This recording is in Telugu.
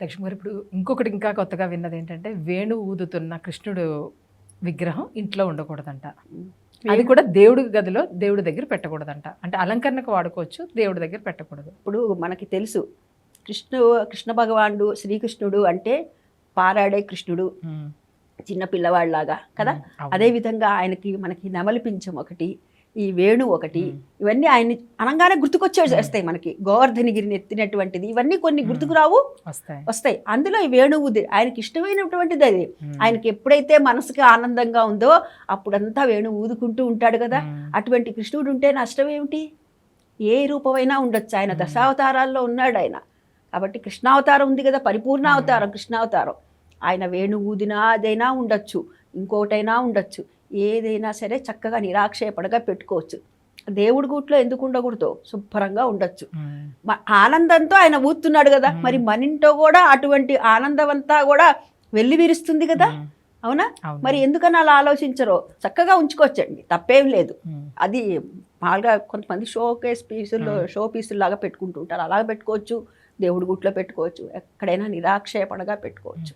లక్ష్మి గారు ఇప్పుడు ఇంకొకటి ఇంకా కొత్తగా విన్నది ఏంటంటే వేణు ఊదుతున్న కృష్ణుడు విగ్రహం ఇంట్లో ఉండకూడదంట. అది కూడా దేవుడి గదిలో దేవుడి దగ్గర పెట్టకూడదంట. అంటే అలంకరణకు వాడుకోవచ్చు దేవుడి దగ్గర పెట్టకూడదు. ఇప్పుడు మనకి తెలుసు కృష్ణు కృష్ణ భగవానుడు శ్రీకృష్ణుడు అంటే పారాడే కృష్ణుడు. చిన్న పిల్లవాడిలాగా కదా? ఉమ్, అవును. అదే విధంగా ఆయనకి మనకి నెమలి పింఛం ఒకటి ఈ వేణు ఒకటి. ఇవన్నీ ఆయన్ని అనగానే గుర్తుకొచ్చే వస్తాయి మనకి. గోవర్ధనగిరిని ఎత్తినటువంటిది ఇవన్నీ కొన్ని ఉమ్. గుర్తుకు రావు వస్తాయి. వస్తాయి. అందులో ఈ వేణువు ఆయనకి ఇష్టమైనటువంటిది అది. ఆయనకి ఎప్పుడైతే మనసుకి ఆనందంగా ఉందో అప్పుడంతా వేణు ఊదుకుంటూ ఉంటాడు కదా. అటువంటి కృష్ణుడు ఉంటే నష్టం ఏమిటి? ఏ రూపమైనా ఉండొచ్చు. ఆయన. దశావతారాల్లో ఉన్నాడు ఆయన. కాబట్టి కృష్ణావతారం ఉంది కదా పరిపూర్ణ. అవతారం కృష్ణావతారం. ఆయన వేణు ఊదినా అదైనా ఉండొచ్చు. ఇంకోటైనా ఉండొచ్చు. ఏదైనా సరే చక్కగా నిరాక్షేపణగా పెట్టుకోవచ్చు. దేవుడి గూట్లో ఎందుకు ఉండకూడదు? శుభ్రంగా ఉండొచ్చు. ఆనందంతో ఆయన ఊతున్నాడు కదా. మరి మన ఇంట్లో కూడా అటువంటి ఆనందం అంతా కూడా వెళ్ళి విరుస్తుంది కదా అవునా. మరి ఎందుకని అలా ఆలోచించరో? చక్కగా ఉంచుకోవచ్చండి. తప్పేం లేదు. అది మామూలుగా కొంతమంది షో కేస్ పీసుల్లో. షో పీసులు లాగా పెట్టుకుంటూ ఉంటారు. అలాగ పెట్టుకోవచ్చు. దేవుడి గుట్లో పెట్టుకోవచ్చు. ఎక్కడైనా నిరాక్షేపణగా పెట్టుకోవచ్చు.